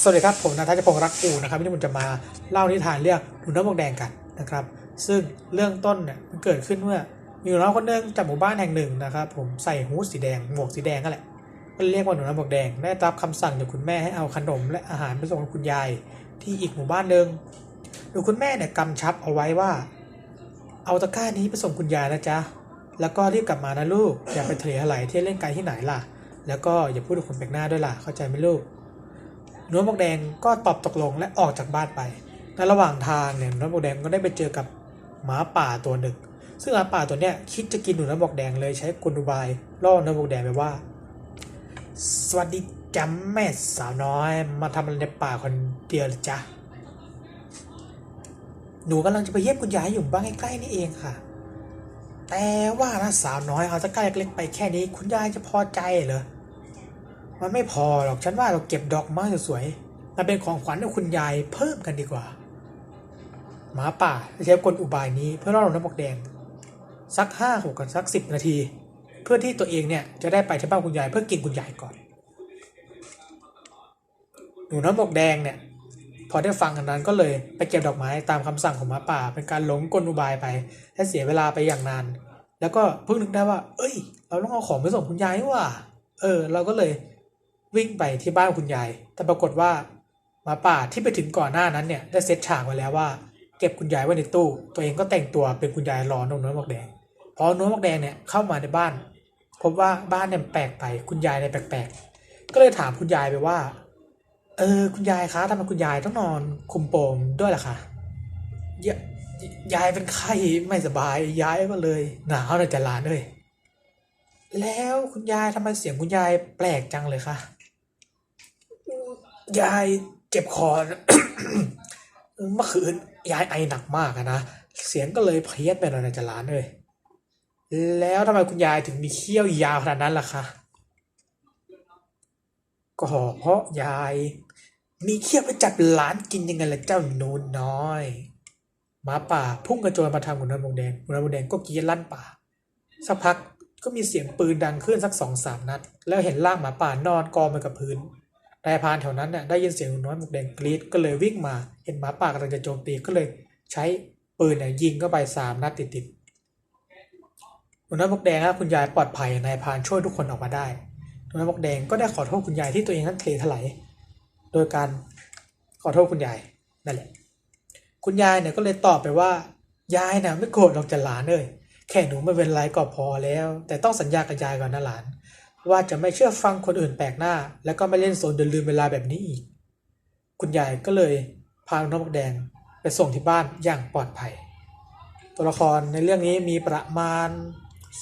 สวัสดีครับ ผมนาทัชพงศ์รักอูนะครับวันนี้ผมจะมาเล่านิทานเรื่องหนูน้อยหมวกแดงกันนะครับ ซึ่งเรื่องต้นเนี่ยมันเกิดขึ้นเมื่อมีหนูน้อยคนหนึ่งจากหมู่บ้านแห่งหนึ่งนะครับ ผมใส่ฮู้ดสีแดงหมวกสีแดงนั่นแหละก็เรียกว่าหนูน้อยหมวกแดงได้รับคำสั่งจากคุณแม่ให้เอาขนมและอาหารไปส่งให้คุณยายที่อีกหมู่บ้านหนึ่งโดยคุณแม่เนี่ยกำชับเอาไว้ว่า เอาตะกร้านี้ไปส่งคุณยายนะจ๊ะแล้วก็รีบกลับมานะลูกอย่าไปทะเลไหลที่เล่นไกลที่ไหนล่ะ แล้วก็อย่าพูดกับคนแปลกหน้าด้วยล่ะเข้าใจไหมลูก นูน้อยหมวกแดงก็ตอบตกลงและออกจากบ้านไป ในระหว่างทางเนี่ยหนูน้อยหมวกแดงก็ได้ไปเจอกับหมาป่าตัวหนึ่ง ซึ่งหมาป่าตัวเนี้ยคิดจะกินหนูน้อยหมวกแดงเลยใช้กลอุบายล่อหนูน้อยหมวกแดงไปว่า สวัสดีจ้าแม่สาวน้อยมาทำอะไรในป่าคนเดียวหรือจ๊ะหนูกำลังจะไปเยี่ยมคุณยายอยู่บ้านใกล้ๆนี่เองค่ะ แต่ว่านะสาวน้อยเอาตะกร้าเล็กๆไปแค่นี้ คุณยายจะพอใจเหรอ มันไม่พอหรอกฉันว่าเราเก็บดอกไม้สวยๆมาเป็นของขวัญให้คุณยายเพิ่มกันดีกว่า หมาป่าใช้กลอุบายนี้เพื่อล่อหนูน้ำบกแดง สักห้าหกกันสักสิบนาที เพื่อที่ตัวเองเนี่ยจะได้ไปที่บ้านคุณยายเพื่อกินคุณยายก่อน หนูน้ำบกแดงเนี่ยพอได้ฟังกันนั้นก็เลยไปเก็บดอกไม้ตามคำสั่งของหมาป่า เป็นการหลงกลอุบายไปและเสียเวลาไปอย่างนาน แล้วก็เพิ่งนึกได้ว่า เอ้ย เราต้องเอาของไปส่งคุณยายว่า เออ เราก็เลย วิ่งไปที่บ้านคุณยาย แต่ปรากฏว่าหมาป่าที่ไปถึงก่อนหน้านั้นเนี่ยได้เซตฉากไว้แล้วว่า เก็บคุณยายไว้ในตู้ ตัวเองก็แต่งตัวเป็นคุณยายรอนมน้อยหมวกแดง พอน้อยหมวกแดงเนี่ยเข้ามาในบ้าน พบว่าบ้านเนี่ยแปลกไปคุณยายเนี่ยแปลกๆ ก็เลยถามคุณยายไปว่า เออคุณยายคะทำไมคุณยายต้องนอนคุมโปงด้วยล่ะคะยยายเป็นไข้ไม่สบายยายก็เลย หนาวในจะลานเลยแล้วคุณยายทำไมเสียงคุณยายแปลกจังเลยคะ ยายเจ็บคอนะเมื่อคืนยายไอหนักมากนะเสียงก็เลยเพี้ยนไปหน่อยในจะลานเลยแล้วทำไมคุณยายถึงมีเขี้ยวยาวขนาดนั้นล่ะคะก็เพราะยาย มีเขี้ยวไปจับหลานกินยังไงล่ะเจ้าหนูน้อยหมาป่าพุ่งกระโจนมาทางขุนนางมงแดงขุนนางมงแดงก็กรีดลั่นป่าสักพักก็มีเสียงปืนดังขึ้นสักสองสามนัด แล้วเห็นร่างหมาป่านอนกองไปกับพื้น นายพานแถวนั้นน่ะได้ยินเสียงหนูน้อยหมวกแดงกรีดก็เลยวิ่งมาเห็นหมาป่ากำลังจะโจมตีก็เลยใช้ปืนเนี่ยยิงเข้าไปสามนัดติดๆหนูน้อยหมวกแดงและคุณยายปลอดภัยนายพานช่วยทุกคนออกมาได้หนูน้อยหมวกแดงก็ได้ขอโทษคุณยายที่ตัวเองนั้นเทถลายโดยการขอโทษคุณยายนั่นแหละ คุณยายเนี่ยก็เลยตอบไปว่ายายน่ะไม่โกรธหรอกจะหลานเลยแค่หนูไม่เป็นไรก็พอแล้ว แต่ต้องสัญญากับยายก่อนนะหลาน ว่าจะไม่เชื่อฟังคนอื่นแปลกหน้า แล้วก็ไม่เล่นโซนเดินลืมเวลาแบบนี้อีก คุณยายก็เลยพาน้องมกแดงไปส่งที่บ้านอย่างปลอดภัย ตัวละครในเรื่องนี้มีประมาณ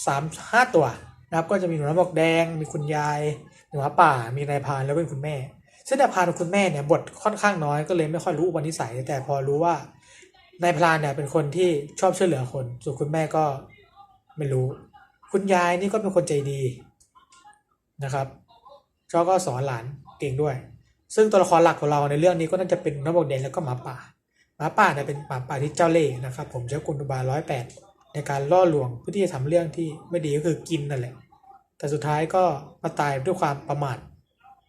สามห้าตัวนะครับก็จะมีหนูน้ำบอกแดง มีคุณยายหนูหมาป่า มีนายพานแล้วก็เป็นคุณแม่ ซึ่งนายพานกับคุณแม่เนี่ยบทค่อนข้างน้อยก็เลยไม่ค่อยรู้อุปนิสัย แต่พอรู้ว่านายพรานเนี่ยเป็นคนที่ชอบช่วยเหลือคน ส่วนคุณแม่ก็ไม่รู้ คุณยายนี่ก็เป็นคนใจดี นะครับเขาก็สอนหลานเก่งด้วย ซึ่งตัวละครหลักของเราในเรื่องนี้ก็น่าจะเป็นน้องบกแดงแล้วก็หมาป่าหมาป่าเนี่ยเป็นหมาป่าที่เจ้าเล่ห์นะครับ ผมใช้กุลบาร้อยแปดในการล่อลวงเพื่อที่จะทำเรื่องที่ไม่ดีก็คือกินนั่นแหละ แต่สุดท้ายก็มาตายด้วยความประมาท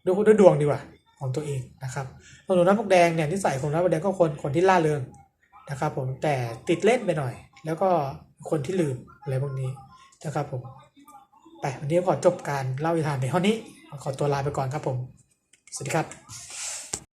ด้วยด้วยดวงดีกว่าของตัวเองนะครับส่วนหนูน้ำพกแดงเนี่ยนิสัยของน้ำพกแดงก็คนคนที่ล่าเริงนะครับ ผมแต่ติดเล่นไปหน่อย แล้วก็คนที่ลืมอะไรพวกนี้นะครับผม ไปวันนี้ขอจบการเล่าอิทานในห้องนี้ ขอตัวลาไปก่อนครับผม สวัสดีครับ